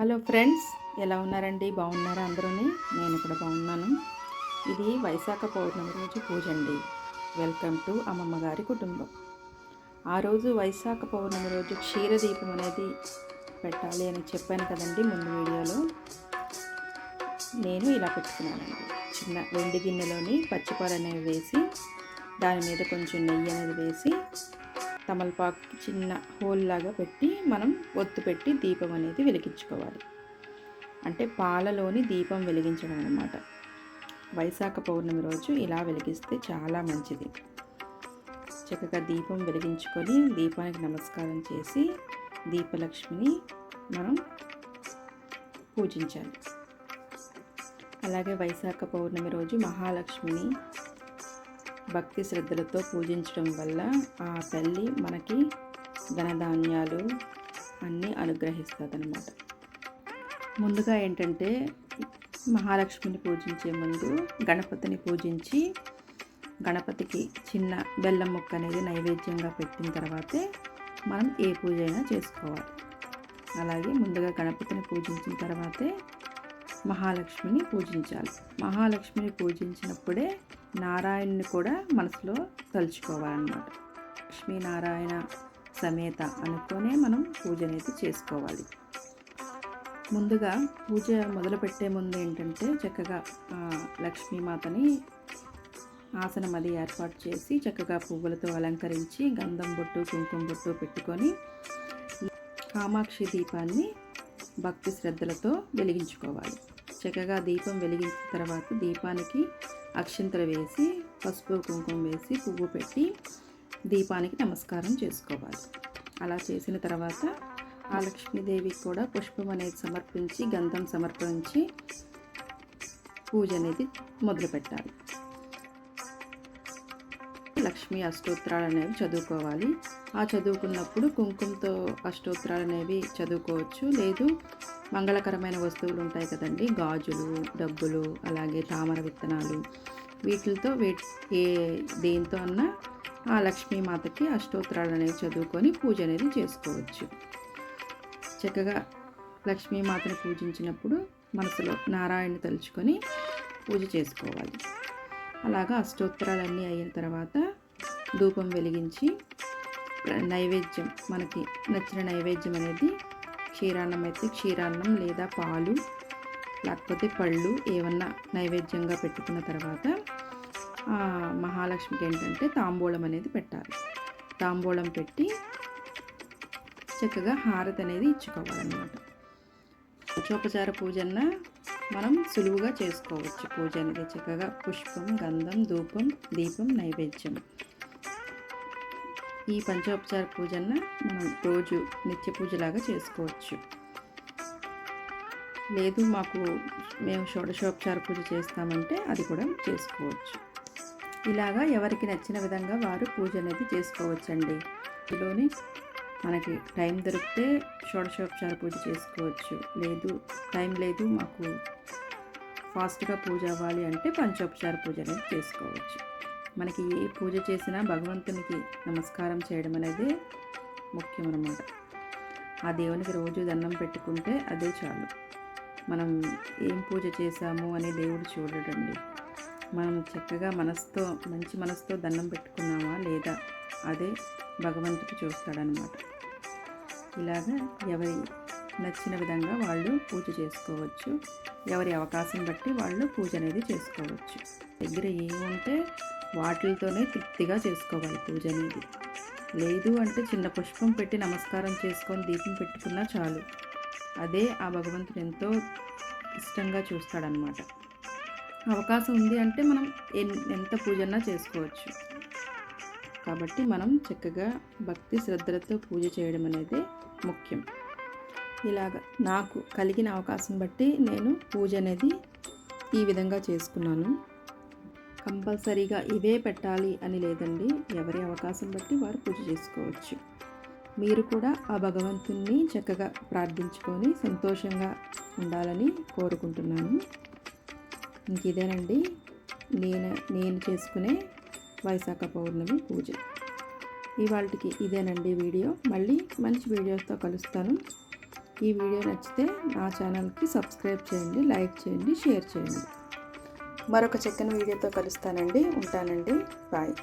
Hello friends ఎలా ఉన్నారండి? బాగున్నారా అందరూ నేను కూడా బాగున్నాను. ఇది వైశాఖ పౌర్ణమి రోజు పూజ అండి. వెల్కమ్ టు అమ్మమ్మ గారి కుటుంబం. ఆ రోజు వైశాఖ పౌర్ణమి రోజు క్షీరదీపం అనేది పెట్టాలి అని చెప్పాను కదండి ముందు వీడియోలో. నేను ఇలా పెట్టుకున్నానండి. చిన్న వెండి గిన్నెలోని పచ్చిపాలు అనేవి వేసి దాని మీద కొంచెం నెయ్యి అనేది వేసి తమలపాకు చిన్న హోల్ లాగా పెట్టి మనం ఒత్తు పెట్టి దీపం అనేది వెలిగించుకోవాలి. అంటే పాలలోని దీపం వెలిగించడం అనమాట వైశాఖ పౌర్ణమి రోజు ఇలా వెలిగిస్తే చాలా మంచిది. చక్కగా దీపం వెలిగించుకొని దీపానికి నమస్కారం చేసి దీపలక్ష్మిని మనం పూజించాలి. అలాగే వైశాఖ పౌర్ణమి రోజు మహాలక్ష్మిని భక్తి శ్రద్ధలతో పూజించడం వల్ల ఆ తల్లి మనకి ధనధాన్యాలు అన్నీ అనుగ్రహిస్తుంది అనమాట ముందుగా ఏంటంటే మహాలక్ష్మిని పూజించే ముందు గణపతిని పూజించి గణపతికి చిన్న బెల్లం ముక్క అనేది నైవేద్యంగా పెట్టిన తర్వాతే మనం ఏ పూజ అయినా చేసుకోవాలి. అలాగే ముందుగా గణపతిని పూజించిన తర్వాతే మహాలక్ష్మిని పూజించాలి. మహాలక్ష్మిని పూజించినప్పుడే నారాయణ్ని కూడా మనసులో తలుచుకోవాలన్నమాట. లక్ష్మీనారాయణ సమేత అనుకొనే మనం పూజ అనేది చేసుకోవాలి. ముందుగా పూజ మొదలుపెట్టే ముందు ఏంటంటే చక్కగా లక్ష్మీమాతని ఆసనం అది ఏర్పాటు చేసి చక్కగా పువ్వులతో అలంకరించి గంధం బొట్టు కుంకుమ బొట్టు పెట్టుకొని కామాక్షి దీపాన్ని భక్తి శ్రద్ధలతో వెలిగించుకోవాలి. చక్కగా దీపం వెలిగించిన తర్వాత దీపానికి అక్షింతలు వేసి పసుపు కుంకుమ వేసి పువ్వు పెట్టి దీపానికి నమస్కారం చేసుకోవాలి. అలా చేసిన తర్వాత ఆ లక్ష్మీదేవికి కూడా పుష్పం అనేది సమర్పించి గంధం సమర్పించి పూజ అనేది మొదలుపెట్టాలి. లక్ష్మీ అష్టోత్తరాలు అనేవి చదువుకోవాలి. ఆ చదువుకున్నప్పుడు కుంకుమతో అష్టోత్తరాలు అనేవి చదువుకోవచ్చు. లేదు మంగళకరమైన వస్తువులు ఉంటాయి కదండి. గాజులు డబ్బులు అలాగే తామర విత్తనాలు. వీటితో వీటి ఏ దేంతో అన్నా ఆ లక్ష్మీమాతకి అష్టోత్తరాలు అనేవి చదువుకొని పూజ అనేది చేసుకోవచ్చు. చక్కగా లక్ష్మీమాతను పూజించినప్పుడు మనసులో నారాయణ తలుచుకొని పూజ చేసుకోవాలి. అలాగా అష్టోత్తరాలన్నీ అయిన తర్వాత ధూపం వెలిగించి నైవేద్యం మనకి నచ్చిన నైవేద్యం అనేది క్షీరాన్నం అయితే క్షీరాన్నం లేదా పాలు లేకపోతే పళ్ళు ఏమన్నా నైవేద్యంగా పెట్టుకున్న తర్వాత మహాలక్ష్మికి ఏంటంటే తాంబూలం అనేది పెట్టాలి. తాంబూలం పెట్టి చక్కగా హారతి అనేది ఇచ్చుకోవాలన్నమాట. పంచోపచార పూజన్న మనం సులువుగా చేసుకోవచ్చు. పూజ అనేది చక్కగా పుష్పం గంధం ధూపం దీపం నైవేద్యం. ఈ పంచోపచార పూజన్న మనం రోజు నిత్య పూజలాగా చేసుకోవచ్చు. లేదు మాకు మేము షోడశోపచార పూజ చేస్తామంటే అది కూడా చేసుకోవచ్చు. ఇలాగా ఎవరికి నచ్చిన విధంగా వారు పూజ అనేది చేసుకోవచ్చండి. ఇందులోని మనకి టైం దొరికితే షోడశోపచార పూజ చేసుకోవచ్చు. లేదు టైం లేదు మాకు ఫాస్ట్గా పూజ అవ్వాలి అంటే పంచోపచార పూజ అనేది చేసుకోవచ్చు. మనకి ఏ పూజ చేసినా భగవంతునికి నమస్కారం చేయడం అనేది ముఖ్యం అన్నమాట ఆ దేవునికి రోజు దండం పెట్టుకుంటే అదే చాలు. మనం ఏం పూజ చేశాము అని దేవుడు చూడడండి. మనం చక్కగా మనసుతో మంచి మనసుతో దండం పెట్టుకున్నామా లేదా అదే భగవంతుడు చూస్తాడనమాట ఇలాగా ఎవరి నచ్చిన విధంగా వాళ్ళు పూజ చేసుకోవచ్చు. ఎవరి అవకాశం బట్టి వాళ్ళు పూజ అనేది చేసుకోవచ్చు. దగ్గర ఏముంటే వాటితోనే తృప్తిగా చేసుకోవాలి పూజ అనేది. లేదు అంటే చిన్న పుష్పం పెట్టి నమస్కారం చేసుకొని దీపం పెట్టుకున్నా చాలు. అదే ఆ భగవంతుడు ఎంతో ఇష్టంగా చూస్తాడనమాట అవకాశం ఉంది అంటే మనం ఎంత పూజన్నా చేసుకోవచ్చు. కాబట్టి మనం చక్కగా భక్తి శ్రద్ధలతో పూజ చేయడం అనేది ముఖ్యం. ఇలాగ నాకు కలిగిన అవకాశం బట్టి నేను పూజ అనేది ఈ విధంగా చేసుకున్నాను. కంపల్సరీగా ఇవే పెట్టాలి అని లేదండి. ఎవరి అవకాశం బట్టి వారు పూజ చేసుకోవచ్చు. మీరు కూడా ఆ భగవంతుణ్ణి చక్కగా ప్రార్థించుకొని సంతోషంగా ఉండాలని కోరుకుంటున్నాను. ఇంక ఇదేనండి. నేను నేను చేసుకునే వైశాఖ పౌర్ణమి పూజ. ఇవాళకి ఇదేనండి వీడియో. మళ్ళీ మంచి వీడియోస్తో కలుస్తాను. ఈ వీడియో నచ్చితే నా ఛానల్కి సబ్స్క్రైబ్ చేయండి లైక్ చేయండి షేర్ చేయండి. మరొక చక్కని వీడియోతో కలుస్తానండి. ఉంటానండి. బాయ్.